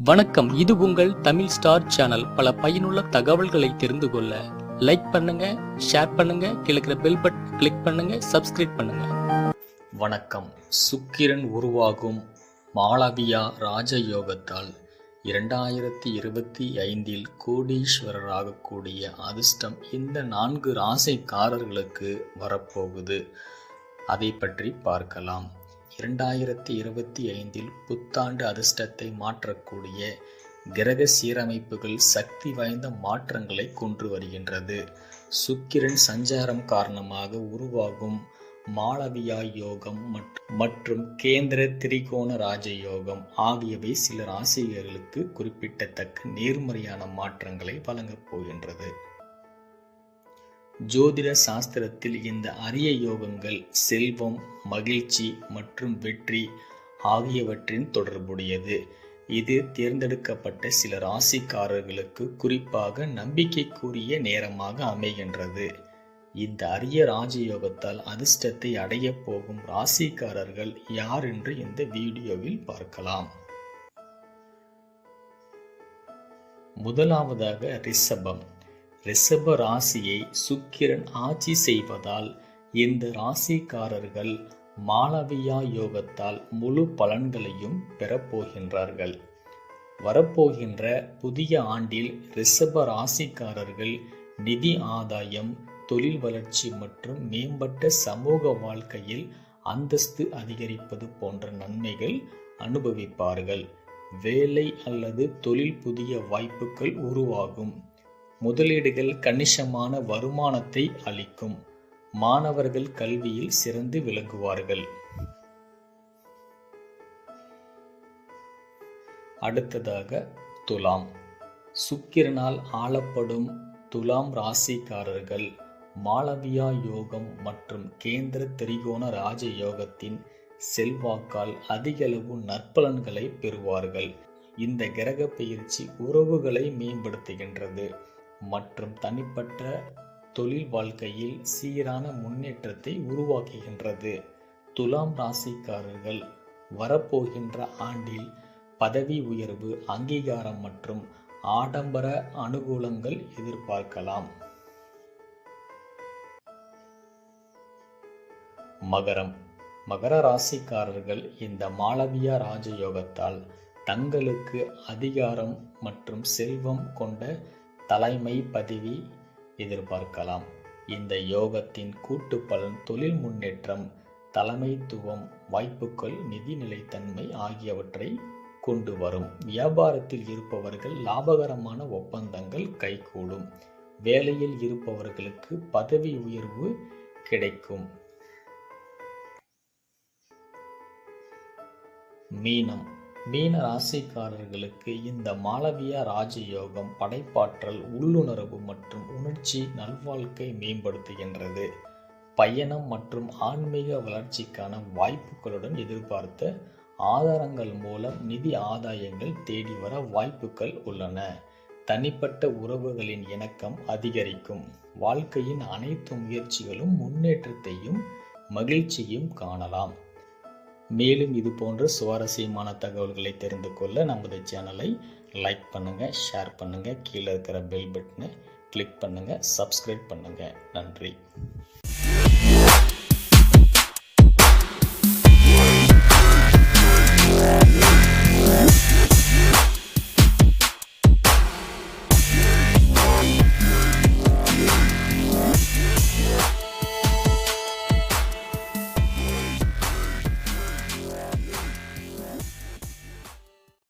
வணக்கம். இது உங்கள் தமிழ் ஸ்டார் சேனல். பல பயனுள்ள தகவல்களை தெரிந்து கொள்ள லைக் பண்ணுங்க ஷேர் பண்ணுங்க கிழக்கிற பெல் பட்டன் கிளிக் பண்ணுங்க சப்ஸ்கிரைப் பண்ணுங்க. வணக்கம். சுக்கிரன் உருவாகும் மாளவியா ராஜயோகத்தால் இரண்டாயிரத்தி இருபத்தி ஐந்தில் கோடீஸ்வரராகக்கூடிய அதிர்ஷ்டம் இந்த நான்கு ராசிக்காரர்களுக்கு வரப்போகுது. அதை பற்றி பார்க்கலாம். இரண்டாயிரத்தி இருபத்தி ஐந்தில் புத்தாண்டு அதிர்ஷ்டத்தை மாற்றக்கூடிய கிரக சீரமைப்புகள் சக்தி வாய்ந்த மாற்றங்களை கொண்டு வருகின்றது. சுக்கிரன் சஞ்சாரம் காரணமாக உருவாகும் மாளவியா யோகம் மற்றும் கேந்திர திரிகோண ராஜ யோகம் ஆகியவை சில ராசிகர்களுக்கு குறிப்பிடத்தக்க நேர்மறையான மாற்றங்களை வழங்கப் போகின்றது. ஜோதிட சாஸ்திரத்தில் இந்த அரிய யோகங்கள் செல்வம் மகிழ்ச்சி மற்றும் வெற்றி ஆகியவற்றின் தொடர்புடையது. இது தேர்ந்தெடுக்கப்பட்ட சில ராசிக்காரர்களுக்கு குறிப்பாக நம்பிக்கைக்குரிய நேரமாக அமைகின்றது. இந்த அரிய ராஜயோகத்தால் அதிர்ஷ்டத்தை அடையப் போகும் ராசிக்காரர்கள் யார் என்று இந்த வீடியோவில் பார்க்கலாம். முதலாவதாக ரிஷபம். ரிஷப ராசியை சுக்கிரன் ஆட்சி செய்வதால் இந்த ராசிக்காரர்கள் மாளவியா யோகத்தால் முழு பலன்களையும் பெறப்போகின்றார்கள். வரப்போகின்ற புதிய ஆண்டில் ரிஷப ராசிக்காரர்கள் நிதி ஆதாயம் தொழில் வளர்ச்சி மற்றும் மேம்பட்ட சமூக வாழ்க்கையில் அந்தஸ்து அதிகரிப்பது போன்ற நன்மைகள் அனுபவிப்பார்கள். வேலை அல்லது தொழில் புதிய வாய்ப்புகள் உருவாகும். முதலீடுகள் கணிசமான வருமானத்தை அளிக்கும். மாணவர்கள் கல்வியில் சிறந்து விளங்குவார்கள். அடுத்ததாக துலாம். சுக்கிரனால் ஆளப்படும் துலாம் ராசிக்காரர்கள் மாளவியா யோகம் மற்றும் கேந்திர திரிகோண ராஜ யோகத்தின் செல்வாக்கால் அதிகளவு நற்பலன்களை பெறுவார்கள். இந்த கிரக பயிற்சி உறவுகளை மேம்படுத்துகின்றது. மற்றும் தனிப்பட்ட தொழில் வாழ்க்கையில் சீரான முன்னேற்றத்தை உருவாக்குகின்றது. துலாம் ராசிக்காரர்கள் வரப்போகின்ற ஆண்டில் பதவி உயர்வு அங்கீகாரம் மற்றும் ஆடம்பர அனுகூலங்கள் எதிர்பார்க்கலாம். மகரம். மகர ராசிக்காரர்கள் இந்த மாளவியா ராஜயோகத்தால் தங்களுக்கு அதிகாரம் மற்றும் செல்வம் கொண்ட தலைமை பதவி எதிர்பார்க்கலாம். இந்த யோகத்தின் கூட்டு பலன் தொழில் முன்னேற்றம் தலைமைத்துவம் வாய்ப்புகள் நிதி நிலைத்தன்மை ஆகியவற்றை கொண்டு வரும். வியாபாரத்தில் இருப்பவர்கள் லாபகரமான ஒப்பந்தங்கள் கைகூடும். வேலையில் இருப்பவர்களுக்கு பதவி உயர்வு கிடைக்கும். மீனம். மீன ராசிக்காரர்களுக்கு இந்த மாளவியா ராஜயோகம் படைப்பாற்றல் உள்ளுணர்வு மற்றும் உணர்ச்சி நல்வாழ்க்கை மேம்படுத்துகின்றது. பயணம் மற்றும் ஆன்மீக வளர்ச்சிக்கான வாய்ப்புகளுடன் எதிர்பார்த்த ஆதாரங்கள் மூலம் நிதி ஆதாயங்கள் தேடி வர வாய்ப்புகள் உள்ளன. தனிப்பட்ட உறவுகளின் இணக்கம் அதிகரிக்கும். வாழ்க்கையின் அனைத்து முயற்சிகளும் முன்னேற்றத்தையும் மகிழ்ச்சியும் காணலாம். மேலும் இது போன்ற சுவாரஸ்யமான தகவல்களை தெரிந்து கொள்ள நமது சேனலை லைக் பண்ணுங்கள் ஷேர் பண்ணுங்கள் கீழே இருக்கிற பெல் பட்டனை கிளிக் பண்ணுங்கள் சப்ஸ்கிரைப் பண்ணுங்கள் நன்றி.